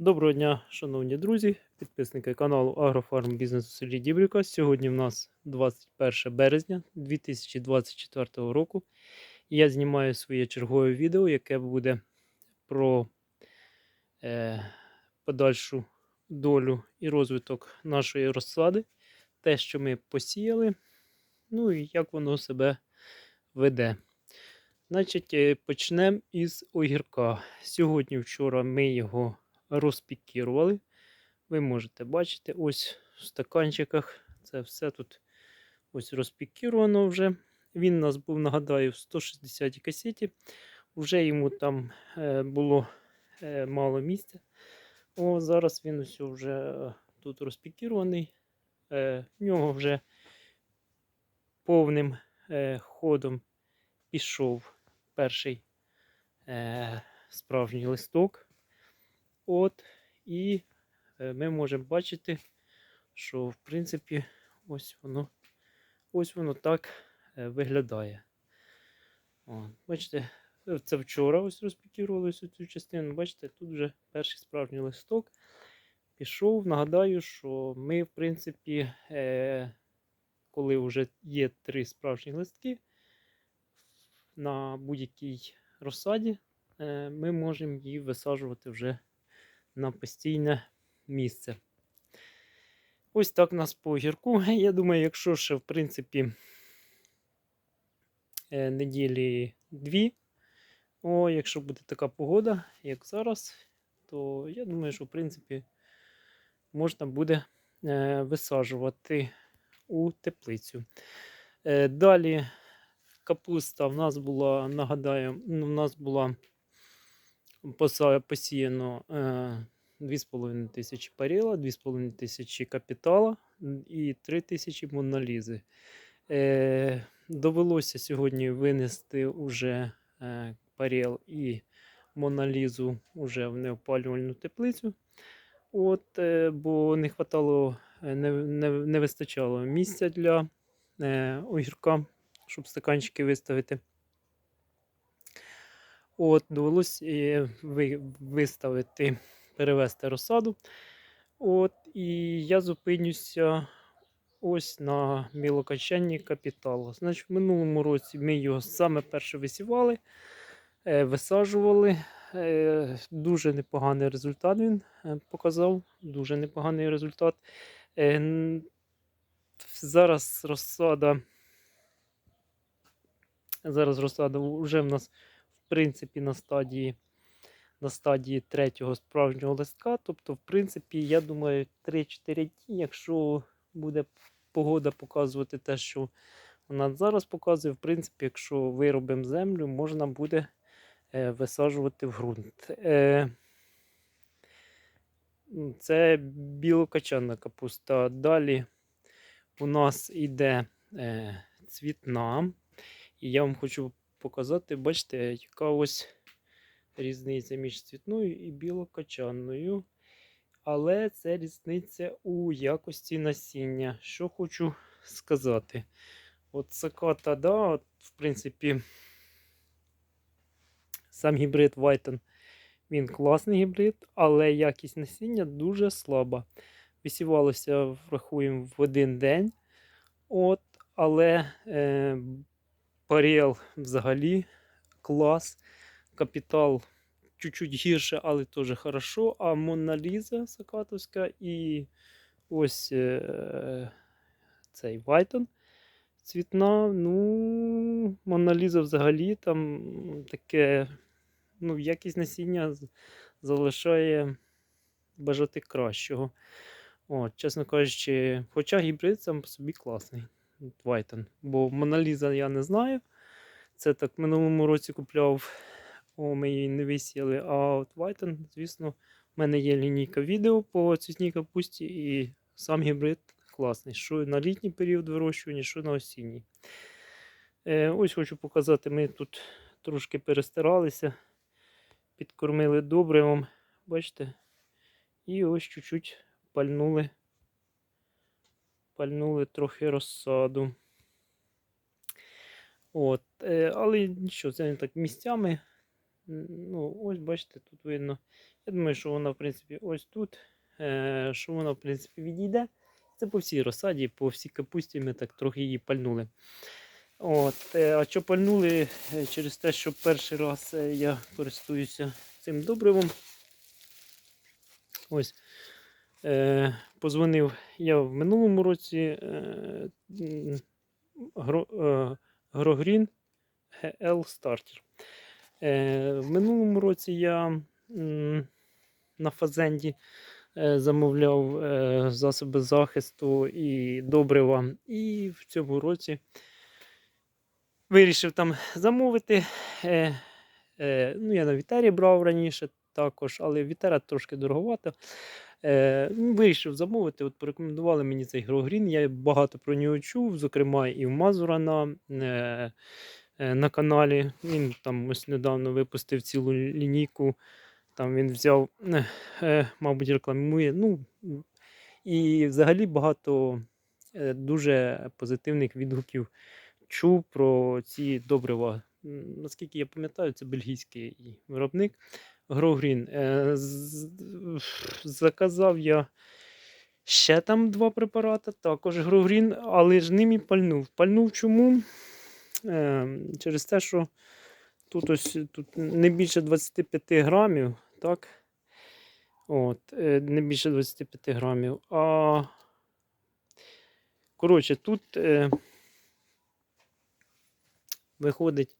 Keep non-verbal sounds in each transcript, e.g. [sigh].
Доброго дня, шановні друзі, підписники каналу Агрофарм Бізнес у селі Дібрівка. Сьогодні в нас 21 березня 2024 року. Я знімаю своє чергове відео, яке буде про е, подальшу долю і розвиток нашої розсади, те, що ми посіяли, ну і як воно себе веде. Значить, е, почнемо із огірка. Сьогодні, вчора ми його розпікірували. Ви можете бачити, ось в стаканчиках це все тут ось розпікіровано вже. Він у нас був, нагадаю, в 160 касеті. Вже йому там е, було е, мало місця. О, Зараз він ось вже тут розпікірований. Е, в нього вже повним ходом пішов перший справжній листок. От, і е, ми можемо бачити, що в принципі ось воно ось воно так е, виглядає. О, бачите, е, це вчора ось розпікірувалося цю частину. Бачите, тут вже перший справжній листок пішов. Нагадаю, що ми, в принципі, е, коли вже є три справжні листки на будь-якій розсаді, е, ми можемо її висаджувати вже на постійне місце. Ось так нас по огірку. [laughs] Я думаю, якщо ще, в принципі, е, неділі дві, о, якщо буде така погода, як зараз, то я думаю, що в принципі можна буде е, висаджувати у теплицю. Е, Далі капуста в нас була, нагадаю, в нас була посіяно е, 2,5 тисячі паріла, 2,5 тисячі капітала і 3 тисячі моналізи. Е, довелося сьогодні винести уже е, паріл і моналізу уже в неопалювальну теплицю. От, е, бо не хватало, е, не, не, не вистачало місця для е, огірка, щоб стаканчики виставити. От, довелось е, виставити, перевести розсаду. От, і я зупинюся ось на мілокачанні капіталу. Значить, в минулому році ми його саме перше висівали, е, висаджували. Е, дуже непоганий результат він показав. Дуже непоганий результат. Зараз розсада. Зараз розсада вже в нас принципі на стадії на стадії третього справжнього листка. Тобто, в принципі, я думаю, 3-4 дні, якщо буде погода показувати те, що вона зараз показує, в принципі, якщо виробимо землю, можна буде е, висаджувати в ґрунт. Е, це білокачана капуста. Далі у нас йде е, цвітна. І я вам хочу показати, бачите, яка ось різниця між цвітною і білокачанною. Але це різниця у якості насіння. Що хочу сказати. От саката, да, от, в принципі, сам гібрид Вайтон, він класний гібрид, але якість насіння дуже слаба. Висівалося, врахуємо, в один день. От, але е, Паріел взагалі клас. Капітал чуть-чуть гірше, але теж хорошо. А Моналіза Сакатовська і ось е, цей Вайтон цвітна. Ну, Моналіза взагалі там таке, ну, якість насіння залишає бажати кращого. От, чесно кажучи, хоча гібрид сам по собі класний. Вайтон. Бо Моналіза я не знаю. Це так в минулому році купляв. О, ми її не висіяли. А от Вайтон, звісно, в мене є лінійка відео по цвітній капусті, і сам гібрид класний. Що на літній період вирощування, що на осінній. Е, ось хочу показати, ми тут трошки перестаралися, підкормили добривом. Бачите? І ось чуть-чуть пальнули пальнули трохи розсаду. От, е, але нічого, це не так місцями. Ну, ось бачите, тут видно. Я думаю, що вона, в принципі, ось тут, е, що вона, в принципі, відійде. Це по всій розсаді, по всій капусті ми так трохи її пальнули. От, е, а що пальнули через те, що перший раз я користуюся цим добривом. Ось. Позвонив я в минулому році е, е, Грогрін GL Starter. Е, в минулому році я на Фазенді замовляв засоби захисту і добрива. І в цьому році вирішив там замовити. Ну, я на Вітері брав раніше також, але Вітера трошки дороговато. Е, ну, вирішив замовити. От порекомендували мені цей Грогрін. Я багато про нього чув, зокрема і в Мазура на, е, е, на каналі. Він там ось недавно випустив цілу лінійку. Там він взяв, е, мабуть, рекламує. Ну, і взагалі багато дуже позитивних відгуків чув про ці добрива. Наскільки я пам'ятаю, це бельгійський виробник Грогрін. Е, Заказав я ще там два препарати, також Грогрін, але ж ним і пальнув. Пальнув чому? Е, Через те, що тут ось тут не більше 25 грамів, так? От, е, не більше 25 грамів. А коротше, тут е, виходить.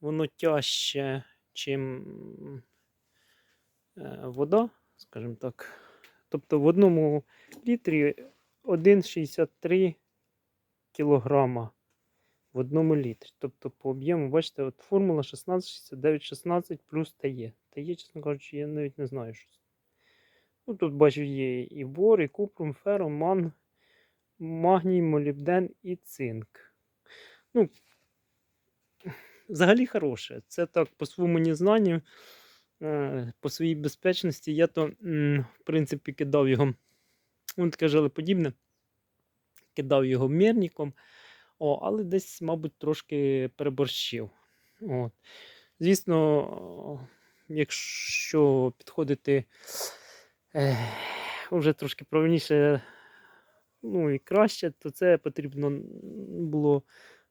Воно тяжче, чим е, вода, скажімо так. Тобто в одному літрі 1,63 кілограма в одному літрі. Тобто по об'єму, бачите, от формула 16, 69, 16 плюс ТЕ. ТЕ, чесно кажучи, я навіть не знаю, що це. Ну, тут бачу, є і бор, і купрум, фером, ман, магній, молібден і цинк. Ну, взагалі хороше. Це так, по своєму незнанню, е, по своїй безпечності, я то, в принципі, кидав його, воно таке желеподібне, кидав його мірником, о, але десь, мабуть, трошки переборщив. От. Звісно, якщо підходити е, вже трошки правильніше, ну і краще, то це потрібно було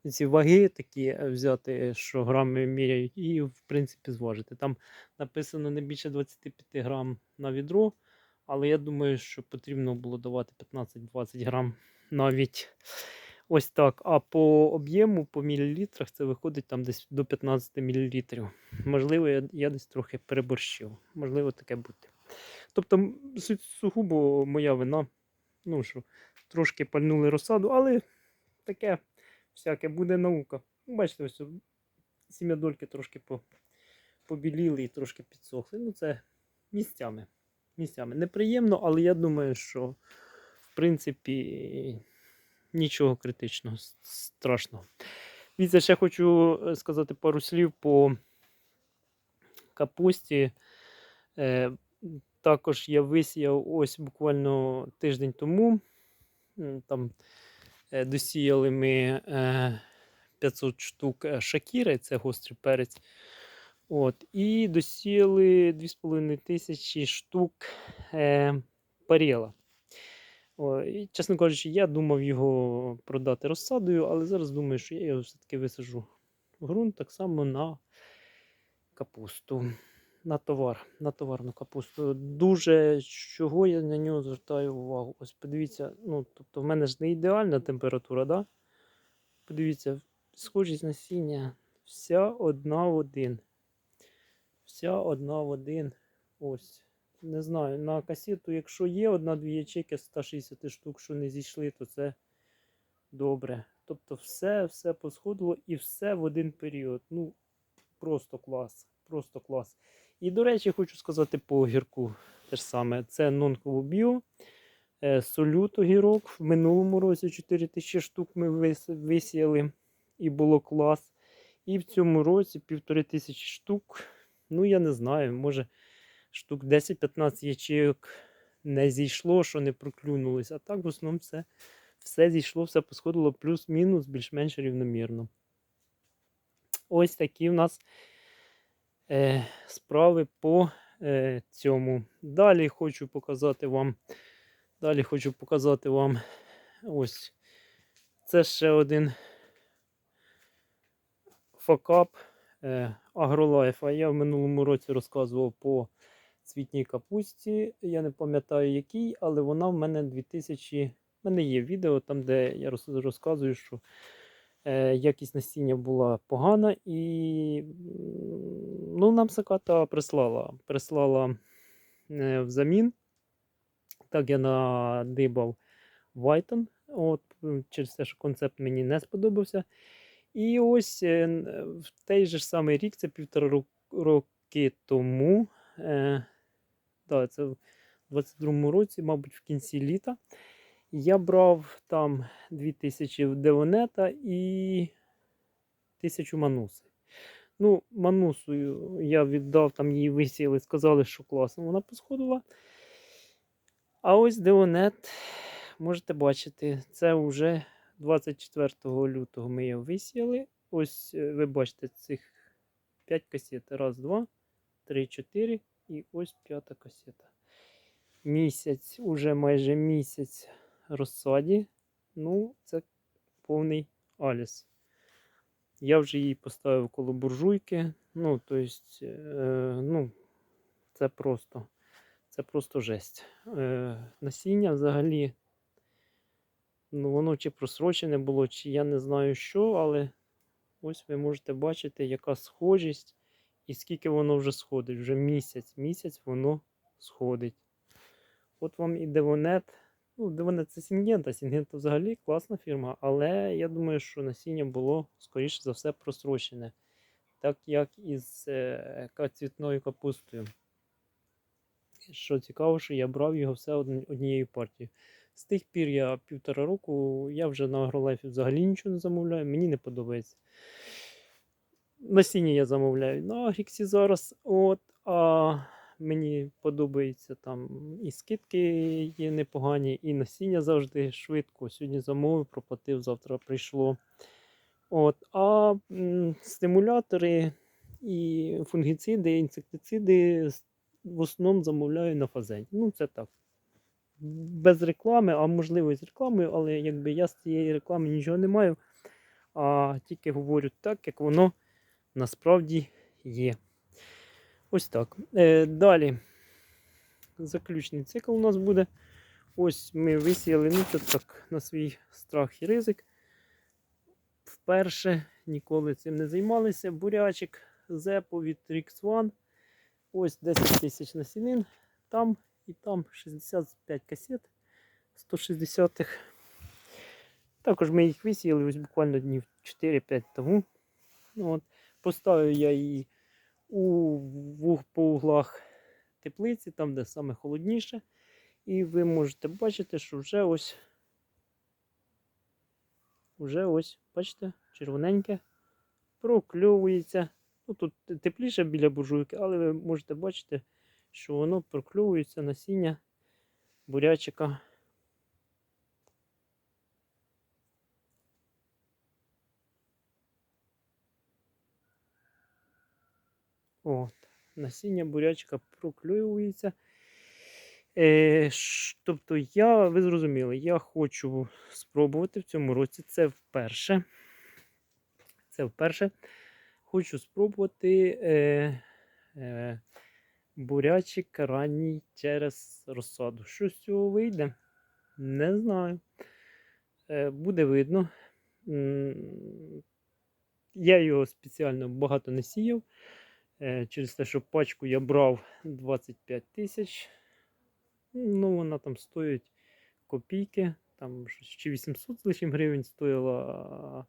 ці ваги такі е, взяти, що грами міряють, і в принципі зважити. Там написано не більше 25 грам на відро, але я думаю, що потрібно було давати 15-20 грам навіть ось так. А по об'єму, по мілілітрах, це виходить там десь до 15 мл. Можливо, я, я десь трохи переборщив. Можливо, таке бути. Тобто, сугубо моя вина. Ну що, трошки пальнули розсаду, але таке всяке буде наука. Ну, Бачите, ось сім'ядольки трошки побіліли і трошки підсохли. Ну, це місцями. місцями. Неприємно, але я думаю, що в принципі нічого критичного, страшного. Дивіться, ще хочу е, сказати пару слів по капусті. Е, також я висіяв ось буквально тиждень тому. Там досіяли ми е, 500 штук е, шакіри, це гострий перець. От, і досіяли 2500 штук е, паріла. Чесно кажучи, я думав його продати розсадою, але зараз думаю, що я його все-таки висаджу в ґрунт так само на капусту. На товар, на товарну капусту. Дуже чого я на нього звертаю увагу. Ось подивіться, ну, тобто в мене ж не ідеальна температура, да? Подивіться, схожість насіння вся одна в один. Вся одна в один. Ось. Не знаю, на касету, якщо є одна-дві ячейки з 160 штук, що не зійшли, то це добре. Тобто все, все посходило і все в один період. Ну, просто клас. Просто клас. І, до речі, хочу сказати по огірку те ж саме. Це Нонково Біо. Е, Солют огірок. В минулому році 4000 штук ми висіяли і було клас. І в цьому році 1500 штук. Ну, я не знаю, може штук 10-15 ячейок не зійшло, що не проклюнулось. А так в основному все, все зійшло, все посходило плюс-мінус, більш-менш рівномірно. Ось такі в нас е, справи по е, цьому. Далі хочу показати вам. Далі хочу показати вам ось. Це ще один факап е, Агролайфа. Я в минулому році розказував по цвітній капусті. Я не пам'ятаю який, але вона в мене 2000. У мене є відео там, де я розказую, що якість насіння була погана, і ну, нам Саката прислала. Прислала е, взамін. Так я надибав Вайтон. От, через те, що концепт мені не сподобався. І ось е, в той же ж самий рік, це півтора роки тому. Е, да, це в 22-му році, мабуть, в кінці літа. Я брав там 2000 в Девонета і 1000 мануси. Ну, манусу я віддав, там її висіяли, сказали, що класно вона посходила. А ось Деонет, можете бачити, це вже 24 лютого ми його висіяли. Ось е, ви бачите цих 5 касет. Раз, два, три, чотири і ось п'ята касета. Місяць, уже майже місяць розсаді. Ну, це повний аліс. Я вже її поставив коло буржуйки. Ну, то есть, е, ну, це просто, це просто жесть. Е, насіння взагалі, ну, воно чи просрочене було, чи я не знаю що, але ось ви можете бачити, яка схожість і скільки воно вже сходить. Вже місяць, місяць воно сходить. От вам і Девонет. Ну, Девонет це Сінгента. Сінгента взагалі класна фірма, але я думаю, що насіння було, скоріше за все, просрочене. Так як із е, цвітною капустою. Що цікаво, що я брав його все однією партією. З тих пір я півтора року, я вже на агролайфі взагалі нічого не замовляю, мені не подобається. Насіння я замовляю на Агріксі зараз. От, а мені подобається там і скидки є непогані, і насіння завжди швидко. Сьогодні замовив, проплатив, завтра прийшло. От, а стимулятори і фунгіциди, і інсектициди в основному замовляю на фазень. Ну, це так. Без реклами, а можливо і з рекламою, але якби я з цієї реклами нічого не маю, а тільки говорю так, як воно насправді є. Ось так. Е, далі. Заключний цикл у нас буде. Ось ми висіяли, так на свій страх і ризик. Вперше ніколи цим не займалися. Бурячик Зепо від Rix One. Ось 10 тисяч насінин. Там і там 65 касет 160-х. Також ми їх висіяли ось буквально днів 4-5 тому. Ну, от, поставив я її у, по углах теплиці, там, де саме холодніше. І ви можете бачити, що вже ось, вже ось, бачите, червоненьке, прокльовується. Ну, тут тепліше біля буржуйки, але ви можете бачити, що воно прокльовується насіння бурячика. От, насіння бурячка прокльовується. Е, тобто я, ви зрозуміли, я хочу спробувати в цьому році. Це вперше. Це вперше. Хочу спробувати е, е, бурячик ранній через розсаду. Що з цього вийде? Не знаю. Е, буде видно. Я його спеціально багато не сіяв. Е, Через те, що пачку я брав 25 тисяч. Ну, вона там стоїть копійки. Там чи 800 з лишнім гривень стоїла,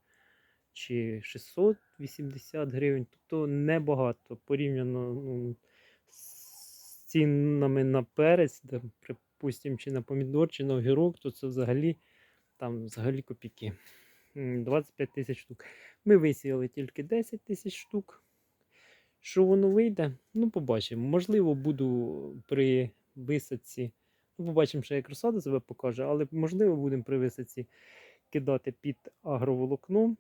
чи 680 гривень. Тобто небагато порівняно ну, з цінами на перець, де, припустимо, чи на помідор, чи на огірок, то це взагалі там взагалі копійки. 25 тисяч штук. Ми висіяли тільки 10 тисяч штук. Що воно вийде? Ну, побачимо. Можливо, буду при висадці. Ну, побачимо, що як розсада себе покаже, але можливо будемо при висадці кидати під агроволокно.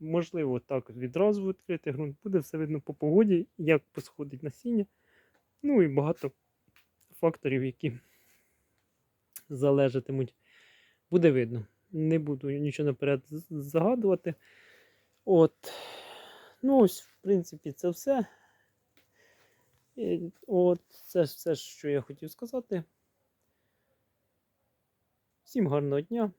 можливо, так відразу відкрити ґрунт. Буде все видно по погоді, як посходить насіння. Ну і багато факторів, які залежатимуть. Буде видно. Не буду нічого наперед загадувати. От. Ну, ось, в принципі, це все. І, от, це все, що я хотів сказати. Всім гарного дня,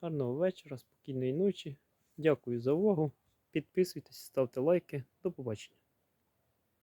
гарного вечора, спокійної ночі. Дякую за увагу. Підписуйтесь, ставте лайки. До побачення.